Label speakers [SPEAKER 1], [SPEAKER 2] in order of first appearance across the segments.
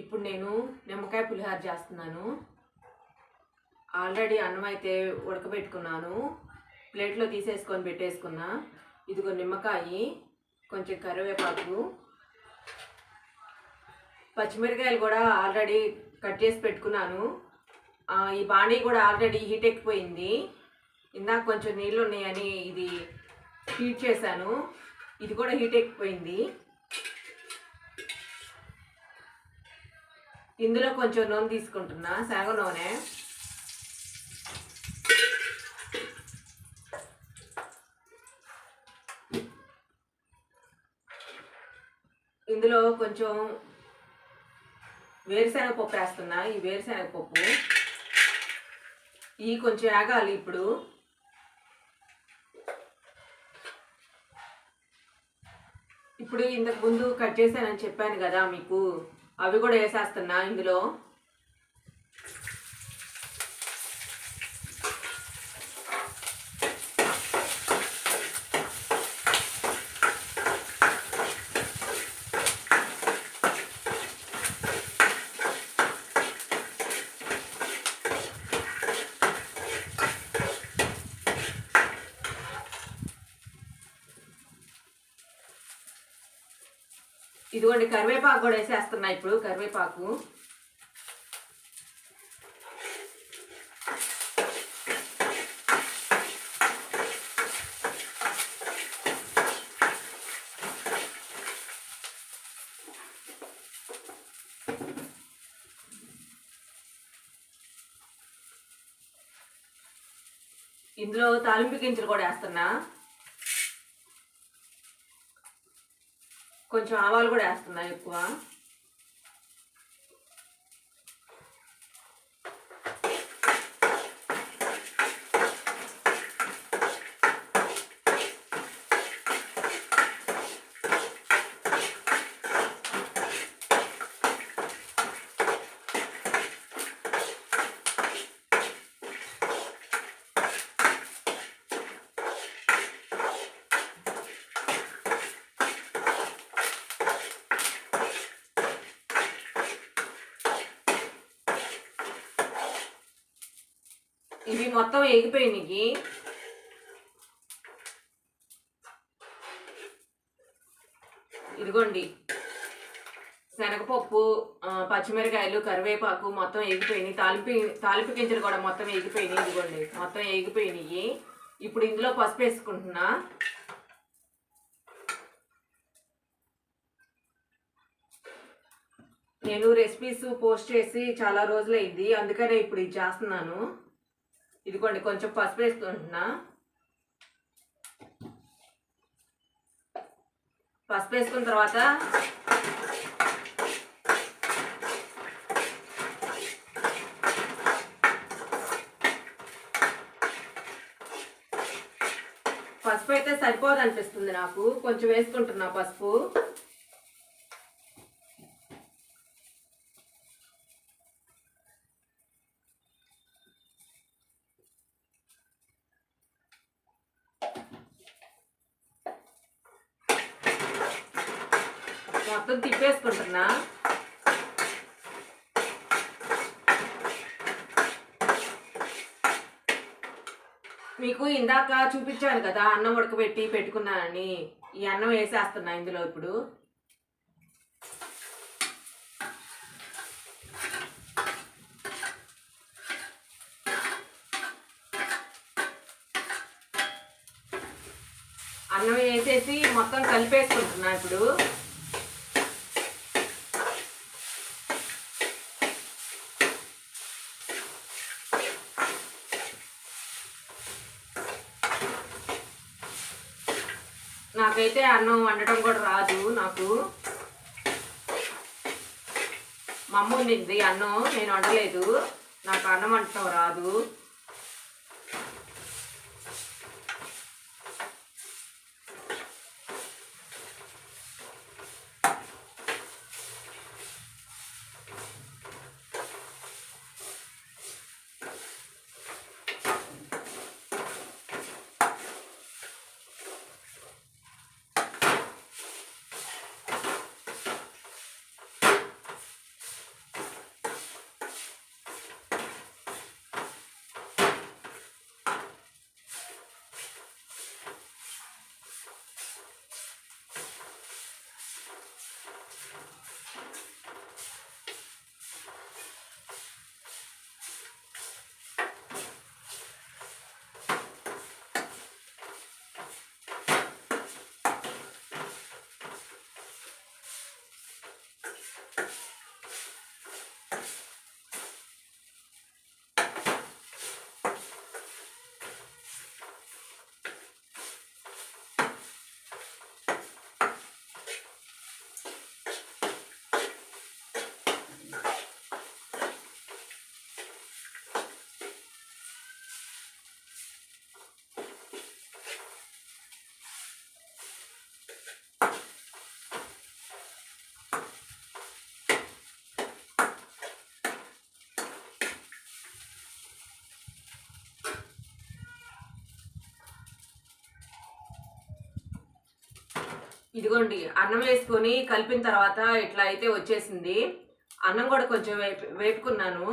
[SPEAKER 1] ఇప్పుడు నేను నిమ్మకాయ పులిహోర చేస్తున్నాను. ఆల్రెడీ అన్నం అయితే ఉడకబెట్టుకున్నాను. ప్లేట్లో తీసేసుకొని పెట్టేసుకున్నా. ఇదిగో నిమ్మకాయ కొంచెం కరివేపాకు పచ్చిమిరకాయలు కూడా ఆల్రెడీ కట్ చేసి పెట్టుకున్నాను. ఈ బాణీ కూడా ఆల్రెడీ హీట్ ఎక్కిపోయింది. ఇందాక కొంచెం నీళ్ళు ఉన్నాయని ఇది హీట్ చేశాను. ఇది కూడా హీట్ ఎక్కిపోయింది. ఇందులో కొంచెం నూనె తీసుకుంటున్నా శనగ నూనె. ఇందులో కొంచెం వేరుశనగ పప్పు వేస్తున్నా ఈ వేరుశనగ పప్పు. ఇవి కొంచెం ఆగాలి ఇప్పుడు. ఇప్పుడు ఇంతకు ముందు కట్ చేశానని చెప్పాను కదా మీకు. అవి కూడా వేసేస్తున్నా ఇందులో. ఇదిగోండి కరివేపాకు కూడా వేసేస్తున్నా ఇప్పుడు కరివేపాకు. ఇందులో తాలింపు గింజలు కూడా వేస్తున్నా. కొంచెం ఆవాలు కూడా వేస్తున్నా ఎక్కువ. ఇవి మొత్తం ఎగిపోయినాయి ఇదిగోండి. శనగపప్పు పచ్చిమిరకాయలు కరివేపాకు మొత్తం ఎగిపోయినాయి తాలిపి తాలిపి గింజలు కూడా మొత్తం ఎగిపోయినాయి ఇదిగోండి. మొత్తం ఎగిపోయినాయి ఇప్పుడు ఇందులో పసుపు వేసుకుంటున్నా. నేను రెసిపీస్ పోస్ట్ చేసి చాలా రోజులైంది. అందుకనే ఇప్పుడు ఇది చేస్తున్నాను. ఇదిగోండి కొంచెం పసుపు వేసుకుంటున్నా. పసుపు వేసుకున్న తర్వాత పసుపు అయితే సరిపోదు అనిపిస్తుంది నాకు. కొంచెం వేసుకుంటున్నా పసుపు. మొత్తం తిప్పేసుకుంటున్నా. మీకు ఇందాక చూపించాను కదా అన్నం ఉడకబెట్టి పెట్టుకున్నానని. ఈ అన్నం వేసేస్తున్నా ఇందులో ఇప్పుడు. అన్నం వేసేసి మొత్తం కలిపేసుకుంటున్నా ఇప్పుడు. నాకైతే అన్నం వండటం కూడా రాదు నాకు. మా అమ్మ వండింది అన్నం నేను వండలేదు. నాకు అన్నం వండటం రాదు. ఇదిగోండి అన్నం వేసుకొని కలిపిన తర్వాత ఇట్లా అయితే వచ్చేసింది అన్నం కూడా కొంచెం వేపు వేపుకున్నాను.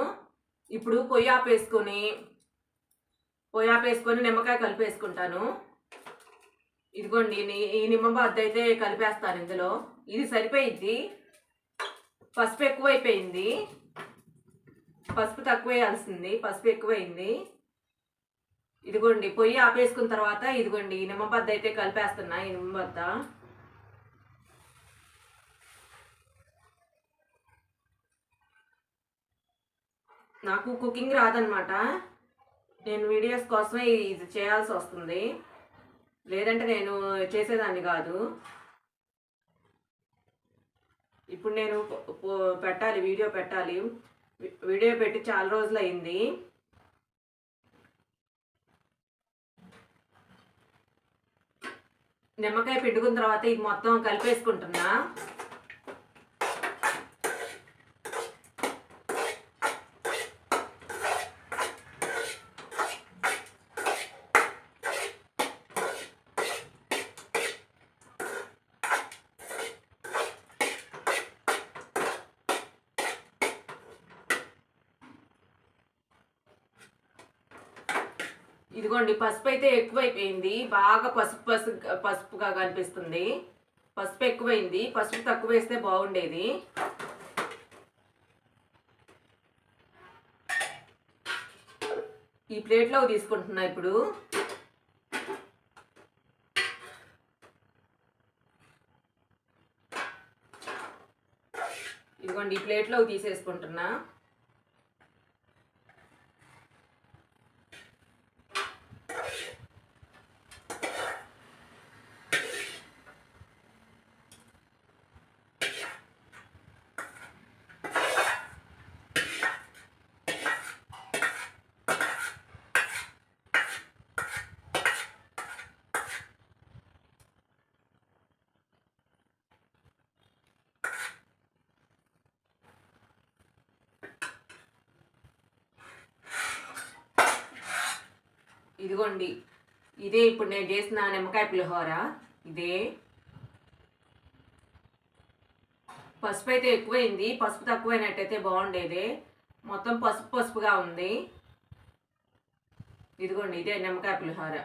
[SPEAKER 1] ఇప్పుడు పొయ్యి ఆపేసుకొని పొయ్యి ఆపేసుకొని నిమ్మకాయ కలిపేసుకుంటాను. ఇదిగోండి ఈ నిమ్మబద్ద అయితే కలిపేస్తాను ఇందులో. ఇది సరిపోయిద్ది. పసుపు ఎక్కువైపోయింది. పసుపు తక్కువ వేయాల్సింది పసుపు ఎక్కువైంది. ఇదిగోండి పొయ్యి ఆపేసుకున్న తర్వాత ఇదిగోండి ఈ నిమ్మబద్ద అయితే కలిపేస్తున్నా ఈ నిమ్మబద్ద నాకు కుకింగ్ రాదనమాట నేను వీడియోస్ కోసమే ఇది చేయాల్సి వస్తుంది. లేదంటే నేను చేసేదాన్ని కాదు. ఇప్పుడు నేను పెట్టాలి వీడియో పెట్టాలి. వీడియో పెట్టి చాలా రోజులు అయింది నిమ్మకాయ పిండుకున్న తర్వాత ఇది మొత్తం కలిపేసుకుంటున్నా. ఇదిగోండి పసుపు అయితే ఎక్కువైపోయింది. బాగా పసుపు పసుపు పసుపుగా కనిపిస్తుంది. పసుపు ఎక్కువైంది. పసుపు తక్కువ వేస్తే బాగుండేది. ఈ ప్లేట్లో తీసుకుంటున్నా ఇప్పుడు. ఇదిగోండి ఈ ప్లేట్లో తీసేసుకుంటున్నా. ఇదిగోండి. ఇదే ఇప్పుడు నేను చేసిన నిమ్మకాయ పులిహోర. ఇదే. పసుపు అయితే ఎక్కువైంది. పసుపు తక్కువైనట్టయితే బాగుండేది. మొత్తం పసుపు పసుపుగా ఉంది. ఇదిగోండి ఇదే నిమ్మకాయ పులిహోర.